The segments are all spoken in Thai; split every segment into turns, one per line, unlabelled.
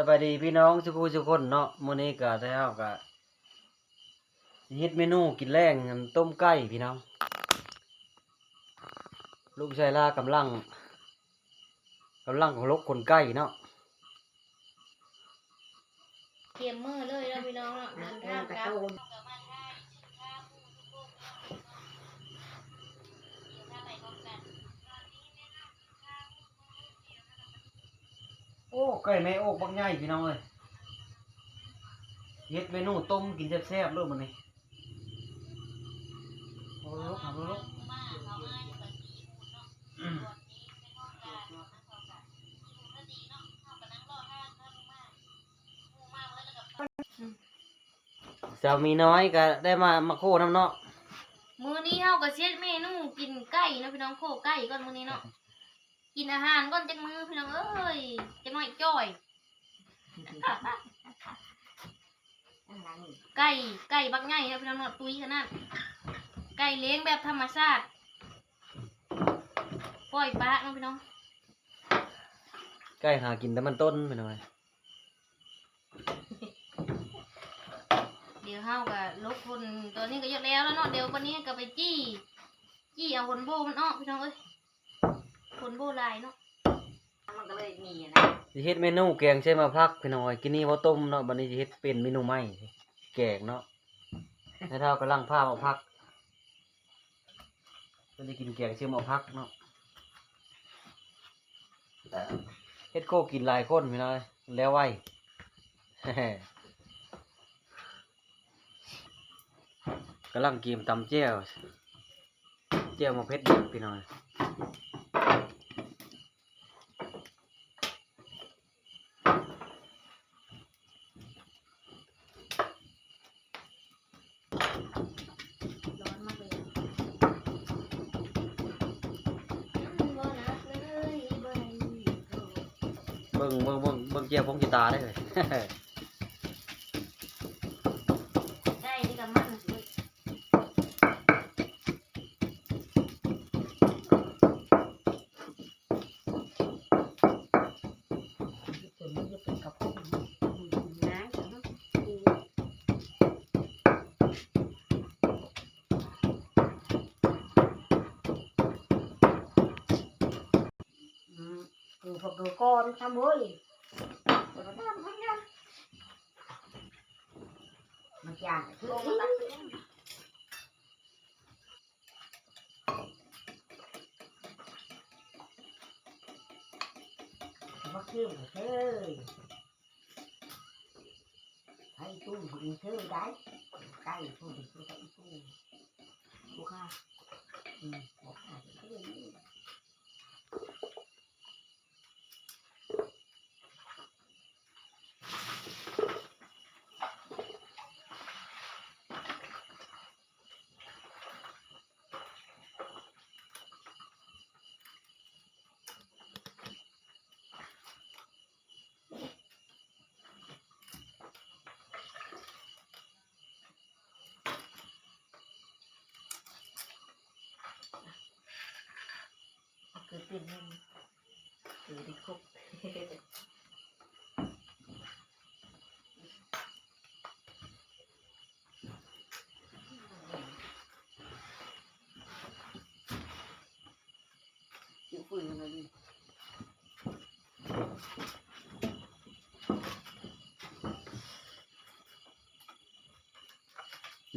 สบายดีพี่น้องทุกผู้ทุกคนเนาะมื้อนี้ก็ได้เฮาก็สิเฮ็ดเมนูกินแรงอันต้มไก่พี่น้อง ลูกชายลากำลังกำลังของลกคนไก่เนาะ
เตรียมมือเลยแล้วพี่น้องเนาะเดินทางกลับ
ก่แม่โอ้บักใหญ่พี่น้องเอ้ยเฮ็ดเมนูต้มกินแซ่บๆเลยมื้อนี้โอ้ลูกเอาลูกอืมสามีน้อยก็ได้มามาโคน้ำเนาะ
มื้อนี้เฮาก็เช็ดเมนูกินไก่เนาะพี่น้องโคไก่ก่อนมื้อนี้เนาะ กินอาหารก่อนจักมื้อพี่น้องเอ้ยจักหน่อยจ้อยไก่ไก่บักใหญ่ครับพี่น้องเนาะตุ้ยขนาดไก่เลี้ยงแบบธรรมชาติปล่อยปลาเนาะพี่น้อง
ไก่หากินแต่มันต้นไปหน่อย
เดี๋ยวเฮาก็ลบคนตัวนี้ก็เยอะแล้วแล้วเนาะเดี๋ยววันนี้ก็ไปจี้ จี้เอาคนโบมันออกพี่น้องเอ้ย คนโบลายเนาะ
มันก็เลยมีนะ
สิเฮ็ดเมนูแกงใช่มาพักพี่น้อยกินนี่บ่ต้มเนาะบัดนี้สิเฮ็ดเป็นเมนูใหม่แกงเนาะให้เท่ากำลังพามาพักเพิ่นสิกินแกงเชื่อมาพักเนาะเฮ็ดโคกินหลายคนพี่น้อยแล้วไวกำลังกินตำแจ่วแจ่วมาเผ็ดเด็ดพี่น้อย
ร้อนมากเลยบ่นักเลยบ่ได้
เบิ่งเบิ่งเบิ่งเบิ่งแจ่วพงกีตาได้เลย
150 150 Mà chà, thương nó
tắt Mất kêu mà chơi Thấy tu thì chơi cái Cái thì tu thì tôi thấy tu Cô ha. Ừ. คือเป็นนั่นคือด้ครบอยู่ปืนมาดิ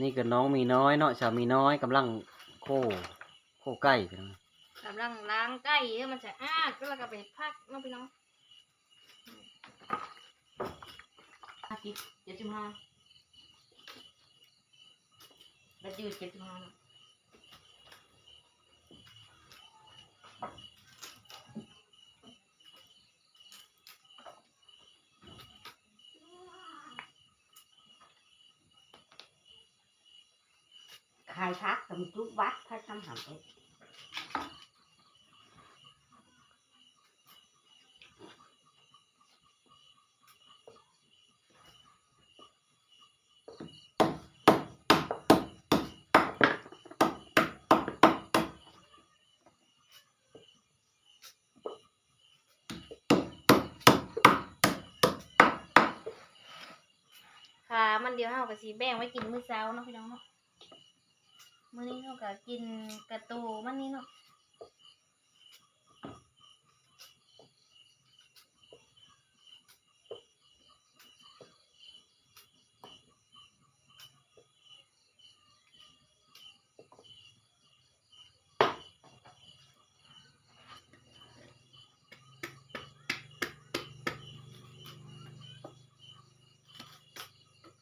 นี่ก็น้องมีน้อยเนาะชามีน้อยกำลังโคโคไก่พี่น้
กำลังล้างไก่ให้มันสะอาดก็แล้วก็ไปพักเนาะพี่น้อง
ห้าสิบเจ็ดสิบห้าแล้วจืดเจ็ดสิบห้าเนาะ khai thác tầm chút vát khai thăm hẳn ấy
มั มันเดียวเฮาก็สิแบ่งไว้กินมื้อเช้าเนาะพี่น้องเนาะมื้อนี้เฮาก็กินกระตูมันนี่เนาะ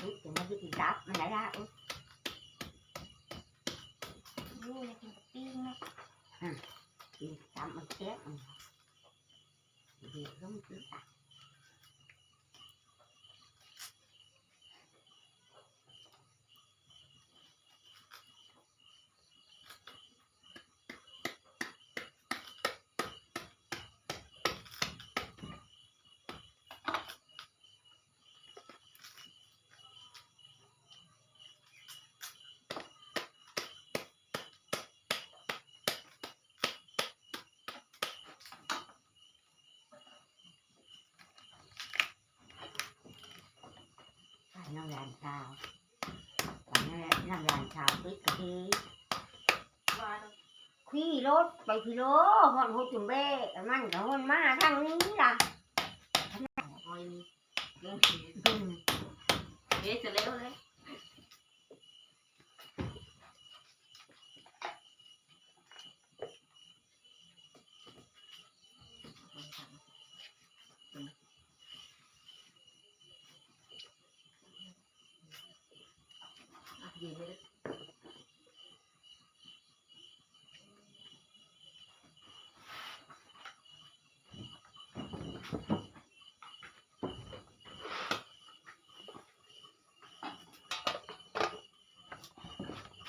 อุ๊ยแต่มันจะกินดับ มันไหนละอุ๊ย
โอ้ยอยากกินกับปิ้งเนาะ
กินดับมันแซ่บมันดีก็มันกินตับำลานชาวไปน้ำลานชาวปิดกะที
ว่าเนาะ
ขี่รถไปพี่โลหอนหัวจุ่มเบ้มันกับหอนมาทางนี้ล่ะ
โอ้ย
อืม
เฮ็ดจะแล้วเลย
ดีเลย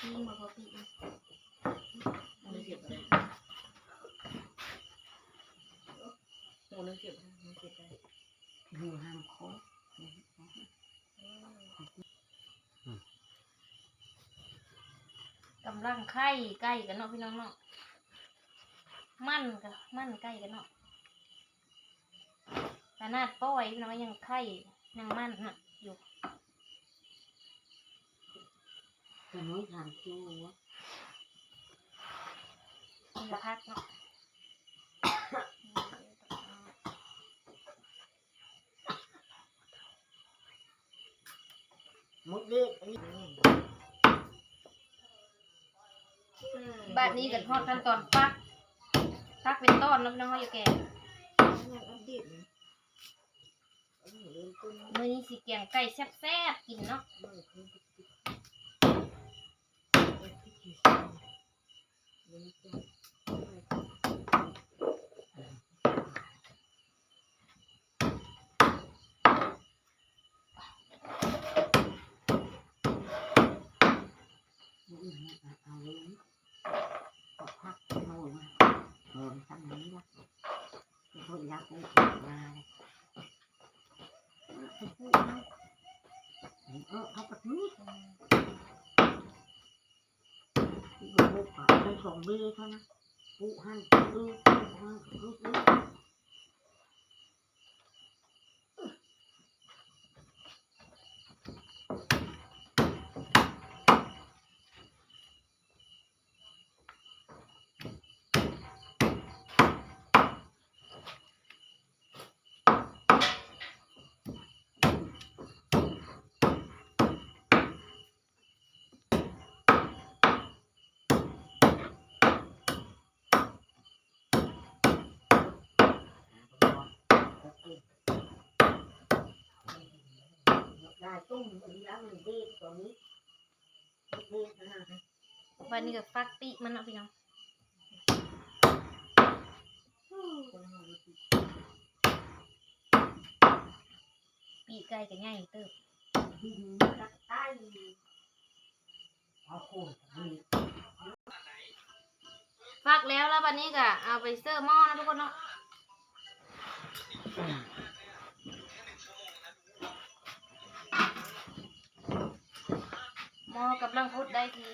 ปิ้งบ่พอง
ไม่เสียบเลยโอ้นึกเสียบนึกเสียบได้
อยู่ห้ามโค้ง
กำลังไข่ใกล้กันเนาะพี่น้องเนาะมันก็มันใกล้กันเนาะขนาดป้อยพี่น้องยังไข่ยังมันน่ะอยู่
จะน้อยทางจูวะ
มีละพักเนาะ
มุดเล็กอันนี้
บ้านนี้ก็ทอดขั้นตอนปักพักเป็นต้นแล้วน้องเขาอย่าแก่
อัปเดตนะเออเริ่มต้น
มื้อนี้สิแกงไก่แซ่บๆกินเนาะ
เมื่อคืนเริ่มต้น
มุดเล็กเอาเลยก็พักโน่นเงินทำนี้ละคนรักกูมาเลย เออเขาปฏิบัติที่กูบุกอะไปส่งเบี้ยเท่านั้นกูหันบุกหันปุ๊ ตุ้มแล้วมันเด็กตัวนี้เด็กนะฮะ
วันนี้ก็ฟักปีมันเนาะพี่น้องปีไก่ก็ใหญ่เติบ
ดินรักใต้เอาโคนนี่
ฟักแล้วแล้ววันนี้ก็เอาไปเสิร์ฟหม้อนะทุกคนเนาะ หมอกำลังพุดได้ที